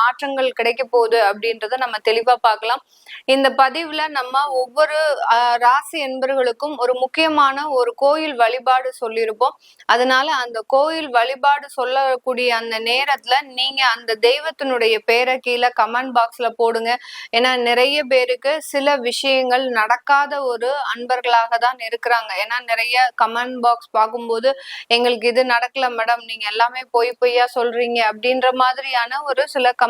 மாற்றங்கள் கிடைக்க போகுது அப்படின்றத நம்ம தெளிவா பார்க்கலாம். இந்த பதிவுல நம்ம ஒவ்வொரு ராசி என்பர்களுக்கும் ஒரு முக்கியமான ஒரு கோயில் வழிபாடு சொல்லியிருப்போம். அதனால அந்த கோயில் வழிபாடு சொல்லக்கூடிய அந்த நேரத்துல நீங்க அந்த தெய்வத்தினுடைய பேரை கீழே கமெண்ட் பாக்ஸ்ல போடுங்க. ஏன்னா நிறைய பேருக்கு சில விஷயங்கள் நடக்காத ஒரு அன்பர்களாக தான் இருக்கிறாங்க. ஏன்னா நிறைய கமெண்ட் பாக்ஸ் பார்க்கும்போது எங்களுக்கு இது நடக்கல மேடம் நீங்க எல்லாமே பொய் பொய்யா சொல்றீங்க. அப்படின்ற மாதிரியான ஒரு சில கம்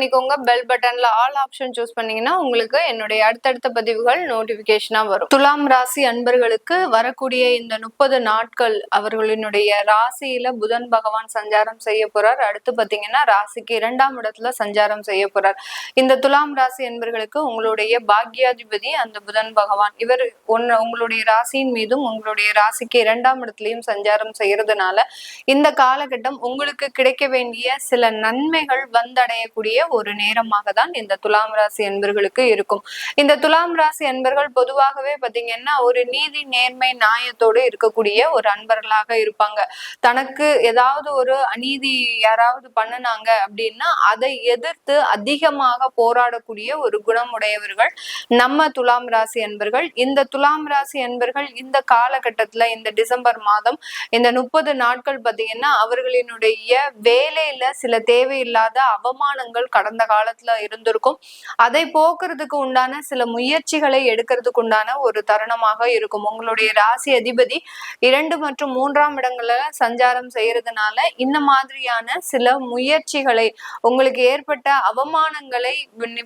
பண்ணிக்கோங்க. பெல் பட்டன்ல ஆல் ஆப்ஷன் சூஸ் பண்ணீங்கன்னா உங்களுக்கு என்னுடைய அடுத்தடுத்த பதிவுகள் நோட்டிபிகேஷனா வரும். துலாம் ராசி அன்பர்களுக்கு வரக்கூடிய இந்த முப்பது நாட்கள் அவர்களினுடைய ராசியில புதன் பகவான் சஞ்சாரம் செய்ய போறார். அடுத்து பாத்தீங்கன்னா ராசிக்கு இரண்டாம் இடத்துல சஞ்சாரம் செய்ய போறார். இந்த துலாம் ராசி அன்பர்களுக்கு உங்களுடைய பாக்யாதிபதி அந்த புதன் பகவான். இவர் ஒன்னு உங்களுடைய ராசியின் மீதும் உங்களுடைய ராசிக்கு இரண்டாம் இடத்துலயும் சஞ்சாரம் செய்யறதுனால இந்த காலகட்டம் உங்களுக்கு கிடைக்க வேண்டிய சில நன்மைகள் வந்தடையக்கூடிய ஒரு நேரமாக தான் இந்த துலாம் ராசி என்பர்களுக்கு இருக்கும். இந்த துலாம் ராசி என்பர்கள் பொதுவாகவே பாத்தீங்கன்னா ஒரு நீதி நேர்மை நியாயத்தோடு இருக்கக்கூடிய ஒரு அன்பர்களாக இருப்பாங்க. தனக்கு ஏதாவது ஒரு அநீதி யாராவது பண்ணினாங்க அப்படின்னா அதை எதிர்த்து அதிகமாக போராடக்கூடிய ஒரு குணமுடையவர்கள் நம்ம துலாம் ராசி என்பர்கள் இந்த துலாம் ராசி என்பர்கள் இந்த காலகட்டத்துல இந்த டிசம்பர் மாதம் இந்த முப்பது நாட்கள் பாத்தீங்கன்னா அவர்களினுடைய வேலையில சில தேவையில்லாத அவமானங்கள் கடந்த காலத்துல இருந்திருக்கும். அதை போக்குறதுக்கு உண்டான சில முயற்சிகளை எடுக்கிறதுக்கு உண்டான ஒரு தருணமாக இருக்கும். உங்களுடைய ராசி அதிபதி இரண்டு மற்றும் மூன்றாம் இடங்கள்ல சஞ்சாரம் செய்யறதுனால இந்த மாதிரியான சில முயற்சிகளை உங்களுக்கு ஏற்பட்ட அவமானங்களை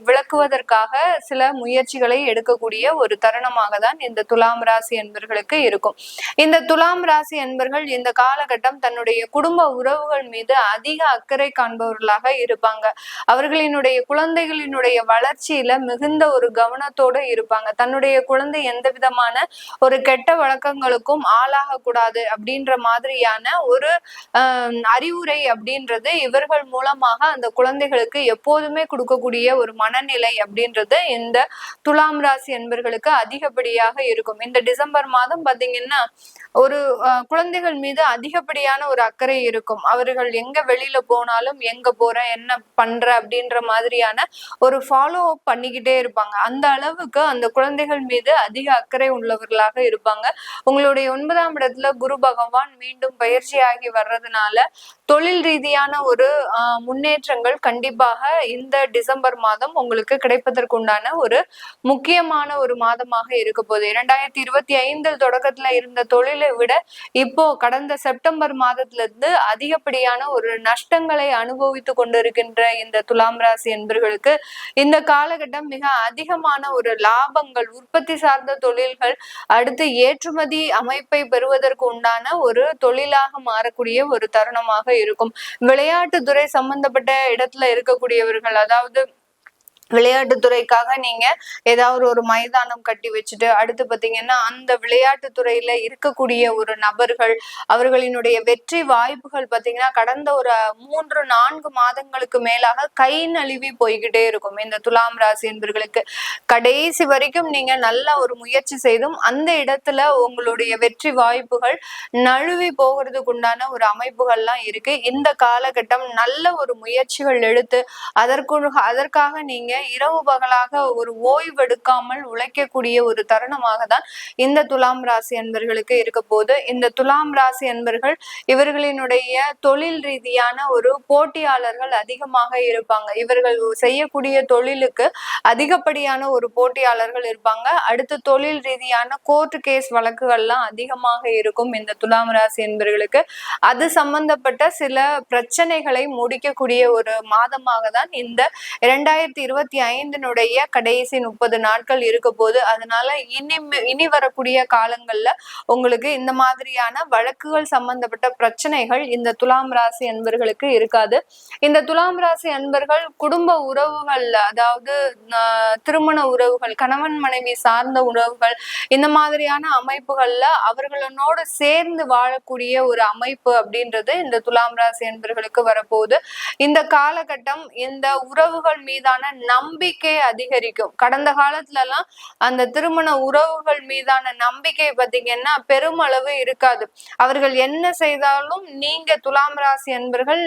விளக்குவதற்காக சில முயற்சிகளை எடுக்கக்கூடிய ஒரு தருணமாக தான் இந்த துலாம் ராசி என்பர்களுக்கு இருக்கும். இந்த துலாம் ராசி என்பர்கள் இந்த காலகட்டம் தன்னுடைய குடும்ப உறவுகள் மீது அதிக அக்கறை காண்பவர்களாக இருப்பாங்க. அவர் அவர்களினுடைய குழந்தைகளினுடைய வளர்ச்சியில மிகுந்த ஒரு கவனத்தோடு இருப்பாங்க. தன்னுடைய குழந்தை எந்த விதமான ஒரு கெட்ட வழக்கங்களுக்கும் ஆளாக கூடாது அப்படின்ற மாதிரியான ஒரு அறிவுரை அப்படின்றது இவர்கள் மூலமாக அந்த குழந்தைகளுக்கு எப்போதுமே கொடுக்கக்கூடிய ஒரு மனநிலை அப்படின்றது இந்த துலாம் ராசி என்பர்களுக்கு அதிகப்படியாக இருக்கும். இந்த டிசம்பர் மாதம் பாத்தீங்கன்னா ஒரு குழந்தைகள் மீது அதிகப்படியான ஒரு அக்கறை இருக்கும். அவர்கள் எங்க வெளியில போனாலும் எங்க போற என்ன பண்ற அப்படின்ற மாதிரியான ஒரு ஃபாலோ அப் பண்ணிக்கிட்டே இருப்பாங்க. அந்த அளவுக்கு அந்த குழந்தைகள் மீது அதிக அக்கறை உள்ளவர்களாக இருப்பாங்க. உங்களுடைய ஒன்பதாம் இடத்துல குரு பகவான் மீண்டும் பயிற்சியாகி வர்றதுனால தொழில் ரீதியான ஒரு முன்னேற்றங்கள் கண்டிப்பாக இந்த டிசம்பர் மாதம் உங்களுக்கு கிடைப்பதற்குண்டான ஒரு முக்கியமான ஒரு மாதமாக இருக்க போகுது. இரண்டாயிரத்தி இருபத்தி ஐந்தில் தொடக்கத்துல இருந்த தொழிலை விட இப்போ கடந்த செப்டம்பர் மாதத்துல இருந்து அதிகப்படியான ஒரு நஷ்டங்களை அனுபவித்து கொண்டிருக்கின்ற இந்த துலாம் ராசி என்பர்களுக்கு இந்த காலகட்டம் மிக அதிகமான ஒரு லாபங்கள் உற்பத்தி சார்ந்த தொழில்கள் அடுத்து ஏற்றுமதி அமைப்பை பெறுவதற்கு உண்டான ஒரு தொழிலாக மாறக்கூடிய ஒரு தருணமாக இருக்கும். விளையாட்டுத்துறை சம்பந்தப்பட்ட இடத்துல இருக்கக்கூடியவர்கள் அதாவது விளையாட்டுத்துறைக்காக நீங்க ஏதாவது ஒரு மைதானம் கட்டி வச்சுட்டு அடுத்து பாத்தீங்கன்னா அந்த விளையாட்டு துறையில இருக்கக்கூடிய ஒரு நபர்கள் அவர்களினுடைய வெற்றி வாய்ப்புகள் பாத்தீங்கன்னா கடந்த ஒரு மூன்று நான்கு மாதங்களுக்கு மேலாக கை நழுவி போய்கிட்டே இருக்கும். இந்த துலாம் ராசி என்பர்களுக்கு கடைசி வரைக்கும் நீங்க நல்ல ஒரு முயற்சி செய்தும் அந்த இடத்துல உங்களுடைய வெற்றி வாய்ப்புகள் நழுவி போகிறதுக்கு உண்டான ஒரு அமைப்புகள்லாம் இருக்கு. இந்த காலகட்டம் நல்ல ஒரு முயற்சிகள் எடுத்து அதற்கு அதற்காக நீங்க இரவு பகலாக ஒரு ஓய்வெடுக்காமல் உழைக்கக்கூடிய ஒரு தருணமாக தான் இந்த துலாம் ராசி அன்பர்களுக்கு இருக்க போது இந்த துலாம் ராசி அன்பர்கள் இவர்களினுடைய தொழில் ரீதியான ஒரு போட்டியாளர்கள் அதிகமாக இருப்பாங்க. இவர்கள் செய்யக்கூடிய தொழிலுக்கு அதிகப்படியான ஒரு போட்டியாளர்கள் இருப்பாங்க. அடுத்து தொழில் ரீதியான கோர்ட் கேஸ் வழக்குகள்லாம் அதிகமாக இருக்கும் இந்த துலாம் ராசி என்பர்களுக்கு அது சம்பந்தப்பட்ட சில பிரச்சனைகளை முடிக்கக்கூடிய ஒரு மாதமாக தான் இந்த இரண்டாயிரத்தி இருபத்தி ஐந்தினுடைய கடைசி முப்பது நாட்கள் இருக்க போது அதனால இனி இனி வரக்கூடிய காலங்கள்ல உங்களுக்கு இந்த மாதிரியான வழக்குகள் சம்பந்தப்பட்ட பிரச்சனைகள் இந்த துலாம் ராசி அன்பர்களுக்கு இருக்காது. இந்த துலாம் ராசி அன்பர்கள் குடும்ப உறவுகள்ல அதாவது திருமண உறவுகள் கணவன் மனைவி சார்ந்த உறவுகள் இந்த மாதிரியான அமைப்புகள்ல அவர்களோடு சேர்ந்து வாழக்கூடிய ஒரு அமைப்பு அப்படின்றது இந்த துலாம் ராசி அன்பர்களுக்கு வரப்போகுது. இந்த காலகட்டம் இந்த உறவுகள் மீதான நம்பிக்கை அதிகரிக்கும். கடந்த காலத்துல எல்லாம் அந்த திருமண உறவுகள் மீதான நம்பிக்கை பார்த்தீங்கன்னா பெருமளவு இருக்காது. அவர்கள் என்ன செய்தாலும் நீங்க துலாம் ராசி என்பர்கள்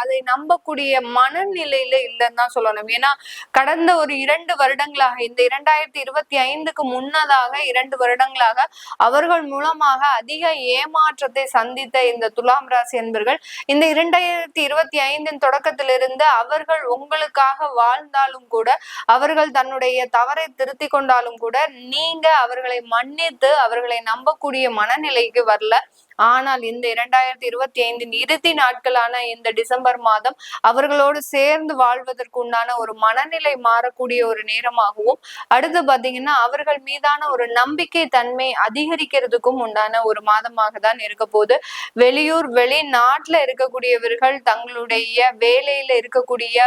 அதை நம்பக்கூடிய மனநிலையில இல்லைன்னு தான் சொல்லணும். ஏன்னா கடந்த ஒரு இரண்டு வருடங்களாக இந்த இரண்டாயிரத்தி இருபத்தி ஐந்துக்கு முன்னதாக இரண்டு வருடங்களாக அவர்கள் மூலமாக அதிக ஏமாற்றத்தை சந்தித்த இந்த துலாம் ராசி என்பர்கள் இந்த இரண்டாயிரத்தி இருபத்தி ஐந்தின் தொடக்கத்திலிருந்து அவர்கள் உங்களுக்காக வாழ்ந்தால் கொண்டாலும் கூட அவர்கள் தன்னுடைய தவறை திருத்தி கொண்டாலும் கூட நீங்க அவர்களை மன்னித்து அவர்களை நம்பக்கூடிய மனநிலைக்கு வரல. ஆனால் இந்த இரண்டாயிரத்தி இருபத்தி ஐந்தின் இறுதி நாட்களான இந்த டிசம்பர் மாதம் அவர்களோடு சேர்ந்து வாழ்வதற்கு உண்டான ஒரு மனநிலை மாறக்கூடிய ஒரு நேரமாகவும் அடுத்து பாத்தீங்கன்னா அவர்கள் மீதான ஒரு நம்பிக்கை தன்மை அதிகரிக்கிறதுக்கும் உண்டான ஒரு மாதமாக தான் இருக்க போது வெளியூர் வெளிநாட்டுல இருக்கக்கூடியவர்கள் தங்களுடைய வேலையில இருக்கக்கூடிய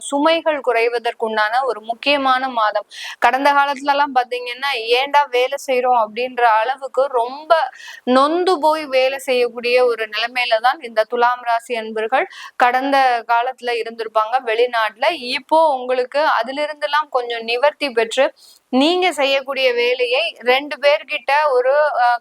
சுமைகள் குறைவதற்குண்டான ஒரு முக்கியமான மாதம். கடந்த காலத்துல எல்லாம் பாத்தீங்கன்னா ஏண்டா வேலை செய்யறோம் அப்படின்ற அளவுக்கு ரொம்ப நொந்து போய் வேலை செய்யக்கூடிய ஒரு நிலைமையில தான் இந்த துலாம் ராசி அன்பர்கள் கடந்த காலத்துல இருந்திருப்பாங்க வெளிநாட்டுல. இப்போ உங்களுக்கு அதுல இருந்தெல்லாம் கொஞ்சம் நிவர்த்தி பெற்று நீங்க செய்யக்கூடிய வேலையை ரெண்டு பேர்கிட்ட ஒரு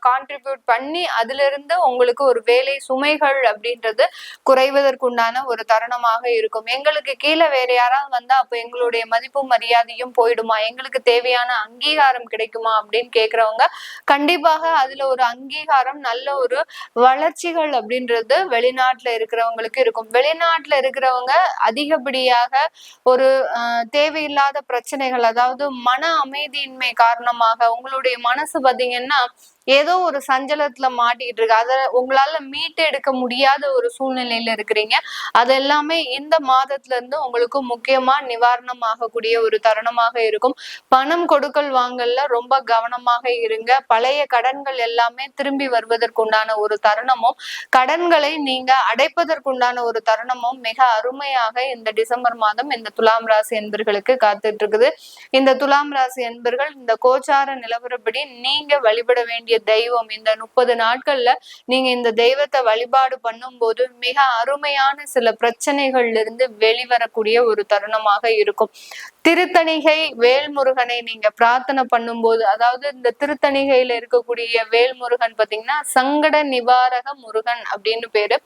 கான்ட்ரிபியூட் பண்ணி அதுல இருந்து உங்களுக்கு ஒரு வேலை சுமைகள் அப்படின்றது குறைவதற்குண்டான ஒரு தருணமாக இருக்கும். எங்களுக்கு கீழே வேற யாராவது வந்தா அப்ப எங்களுடைய மதிப்பும் மரியாதையும் போயிடுமா? எங்களுக்கு தேவையான அங்கீகாரம் கிடைக்குமா? அப்படின்னு கேக்குறவங்க கண்டிப்பாக அதுல ஒரு அங்கீகாரம் நல்ல ஒரு வளர்ச்சிகள் அப்படின்றது வெளிநாட்டுல இருக்கிறவங்களுக்கு இருக்கும். வெளிநாட்டுல இருக்கிறவங்க அதிகப்படியாக ஒரு தேவையில்லாத பிரச்சனைகள் அதாவது மன அமை அமைதியின்மை காரணமாக உங்களுடைய மனசு பாத்தீங்கன்னா ஏதோ ஒரு சஞ்சலத்துல மாட்டிக்கிட்டு இருக்கு. அதை உங்களால மீட்டு எடுக்க முடியாத ஒரு சூழ்நிலையில இருக்கிறீங்க. அது எல்லாமே இந்த மாதத்துல இருந்து உங்களுக்கு முக்கியமா நிவாரணம் ஆகக்கூடிய ஒரு தருணமாக இருக்கும். பணம் கொடுக்கல் வாங்கல்ல ரொம்ப கவனமாக இருங்க. பழைய கடன்கள் எல்லாமே திரும்பி வருவதற்குண்டான ஒரு தருணமும் கடன்களை நீங்க அடைப்பதற்குண்டான ஒரு தருணமும் மிக அருமையாக இந்த டிசம்பர் மாதம் இந்த துலாம் ராசி என்பர்களுக்கு காத்துட்டு இருக்குது. இந்த துலாம் ராசி என்பர்கள் இந்த கோச்சார நிலவரப்படி நீங்க வழிபட வேண்டிய தெய்வம். இந்த முப்பது நாட்கள்ல நீங்க இந்த தெய்வத்தை வழிபாடு பண்ணும்போது மிக அருமையான சில பிரச்சனைகள்ல இருந்து வெளிவரக்கூடிய ஒரு தருணமாக இருக்கும். திருத்தணிகை வேல்முருகனை நீங்க பிரார்த்தனை பண்ணும்போது அதாவது இந்த திருத்தணிகையில இருக்கக்கூடிய வேல்முருகன் பாத்தீங்கன்னா சங்கட நிவாரக முருகன் அப்படின்னு பேரு.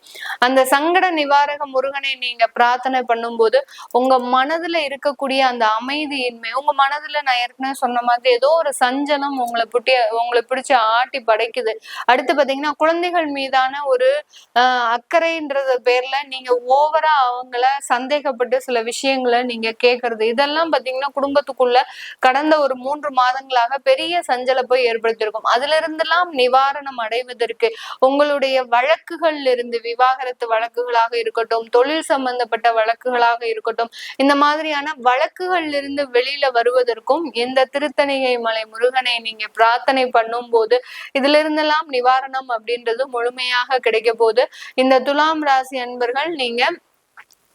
அந்த சங்கட நிவாரக முருகனை நீங்க பிரார்த்தனை பண்ணும்போது உங்க மனதுல இருக்கக்கூடிய அந்த அமைதியின்மை உங்க மனதுல நான் ஏற்கனவே சொன்ன மாதிரி ஏதோ ஒரு சஞ்சலம் உங்களை புட்டி உங்களை பிடிச்ச பிடிச்சி ஆட்டி படைக்குது. அடுத்து பாத்தீங்கன்னா குழந்தைகள் மீதான ஒரு ஆஹ் அக்கறைன்றது பேர்ல நீங்க ஓவரா அவங்கள சந்தேகப்பட்டு சில விஷயங்களை நீங்க கேக்குறது. இதெல்லாம் பாத்தீங்கன்னா குடும்பத்துக்குள்ள கடந்த ஒரு மூன்று மாதங்களாக பெரிய சஞ்சலப்பை ஏற்படுத்தியிருக்கும். அதுல இருந்தெல்லாம் நிவாரணம் அடைவதற்கு உங்களுடைய வழக்குகள் இருந்து விவாகரத்து வழக்குகளாக இருக்கட்டும் தொழில் சம்பந்தப்பட்ட வழக்குகளாக இருக்கட்டும் இந்த மாதிரியான வழக்குகள் இருந்து வெளியில வருவதற்கும் இந்த திருத்தணிகை மலை முருகனை நீங்க பிரார்த்தனை பண்ணும் போது இதுல இருந்தெல்லாம் நிவாரணம் அப்படின்றது முழுமையாக கிடைக்க போது இந்த துலாம் ராசி அன்பர்கள் நீங்க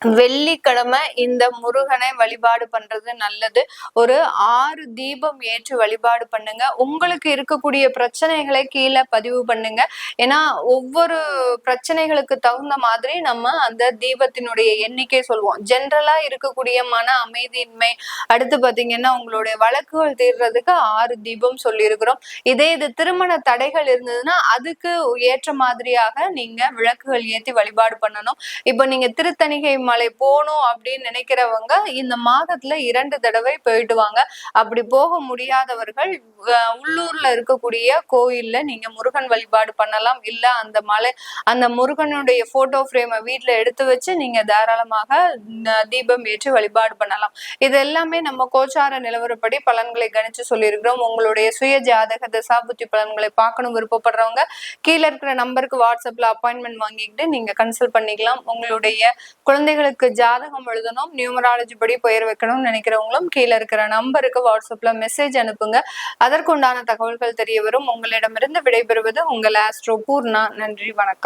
வெள்ளிக்கிழமை இந்த முருகனை வழிபாடு பண்றது நல்லது. ஒரு ஆறு தீபம் ஏற்று வழிபாடு பண்ணுங்க. உங்களுக்கு இருக்கக்கூடிய பிரச்சனைகளை கீழே பதிவு பண்ணுங்க. ஏன்னா ஒவ்வொரு பிரச்சனைகளுக்கு தகுந்த மாதிரி நம்ம அந்த தீபத்தினுடைய எண்ணிக்கை சொல்லுவோம் ஜென்ரலா இருக்கக்கூடிய மன அமைதியின்மை. அடுத்து பாத்தீங்கன்னா உங்களுடைய வழக்குகள் தீர்றதுக்கு ஆறு தீபம் சொல்லியிருக்கிறோம். இதே இது திருமண தடைகள் இருந்ததுன்னா அதுக்கு ஏற்ற மாதிரியாக நீங்க விளக்குகள் ஏற்றி வழிபாடு பண்ணணும். இப்போ நீங்க திருத்தணிகை மலை போகணும் அப்படின்னு நினைக்கிறவங்க இந்த மாதத்துல இரண்டு தடவை போயிட்டு வாங்க. அப்படி போக முடியாதவர்கள் உள்ளூர்ல இருக்கக்கூடிய கோயில்ல நீங்க முருகன் வழிபாடு பண்ணலாம். இல்ல அந்த மலை அந்த முருகனுடைய போட்டோ ஃப்ரேமை வீட்டுல எடுத்து வச்சு நீங்க தாராளமாக தீபம் ஏற்றி வழிபாடு பண்ணலாம். இது எல்லாமே நம்ம கோச்சார நிலவரப்படி பலன்களை கணிச்சு சொல்லியிருக்கிறோம். உங்களுடைய சுய ஜாதக தசாபுத்தி பலன்களை பார்க்கணும் விருப்பப்படுறவங்க கீழே இருக்கிற நம்பருக்கு வாட்ஸ்அப்ல அப்பாயின்மெண்ட் வாங்கிக்கிட்டு நீங்க கன்சல்ட் பண்ணிக்கலாம். உங்களுடைய குழந்தைகளுக்கு ஜாதகம் எழுதணும் நியூமராலஜி படி பெயர் வைக்கணும்னு நினைக்கிறவங்களும் கீழே இருக்கிற நம்பருக்கு வாட்ஸ்அப்ல மெசேஜ் அனுப்புங்க. அதற்குண்டான தகவல்கள் தெரிய வரும். உங்களிடமிருந்து விடைபெறுவது உங்கள் ஆஸ்ட்ரோ பூர்ணா நன்றி வணக்கம்.